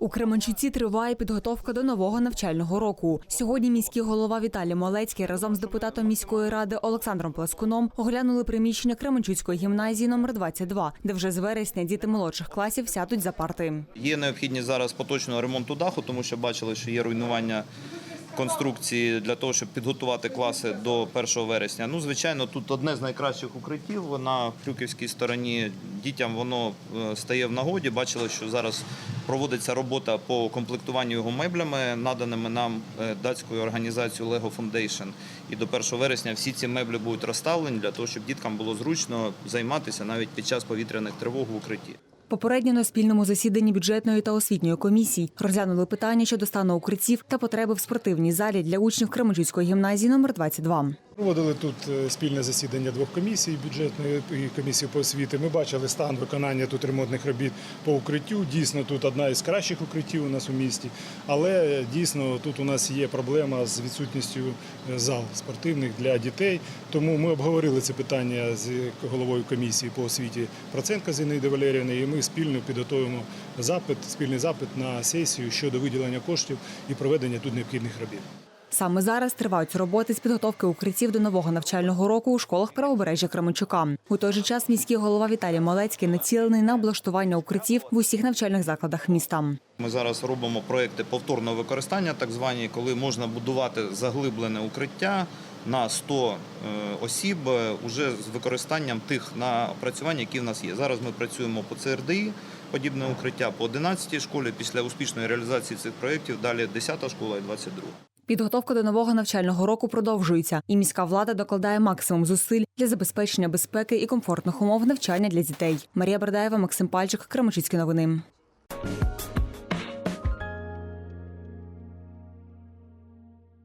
У Кременчуці триває підготовка до нового навчального року. Сьогодні міський голова Віталій Малецький разом з депутатом міської ради Олександром Плескуном оглянули приміщення Кременчуцької гімназії номер 22, де вже з вересня діти молодших класів сядуть за парти. Є необхідність зараз поточного ремонту даху, тому що бачили, що є руйнування конструкції для того, щоб підготувати класи до 1 вересня. Ну, звичайно, тут одне з найкращих укриттів на Крюківській стороні. Дітям воно е, стає в нагоді. Бачили, що зараз проводиться робота по комплектуванню його меблями, наданими нам е, датською організацією Lego Foundation. І до 1 вересня всі ці меблі будуть розставлені для того, щоб діткам було зручно займатися навіть під час повітряних тривог в укритті. Попередньо на спільному засіданні бюджетної та освітньої комісій розглянули питання щодо стану укриттів та потреби в спортивній залі для учнів Кременчуцької гімназії номер 22. Проводили тут е, спільне засідання двох комісій бюджетної і комісії по освіти. Ми бачили стан виконання тут ремонтних робіт по укриттю. Дійсно, тут одна із кращих укриттів у нас у місті. Але дійсно тут у нас є проблема з відсутністю е, зал спортивних для дітей. Тому ми обговорили це питання з головою комісії по освіті Проценка Зінаїди Валеріївни, і ми спільно підготуємо запит, спільний запит на сесію щодо виділення коштів і проведення тут необхідних робіт. Саме зараз тривають роботи з підготовки укриттів до нового навчального року у школах правобережжя Кременчука. У той же час міський голова Віталій Малецький націлений на облаштування укриттів в усіх навчальних закладах міста. Ми зараз робимо проекти повторного використання, так звані, коли можна будувати заглиблене укриття на 100 е, осіб е, уже з використанням тих напрацювань, які в нас є. Зараз ми працюємо по ЦРДІ, подібне укриття по 11 школі. Після успішної реалізації цих проєктів далі 10 школа і 22. Підготовка до нового навчального року продовжується, і міська влада докладає максимум зусиль для забезпечення безпеки і комфортних умов навчання для дітей. Марія Бердаєва, Максим Пальчик, Кременчуцькі новини.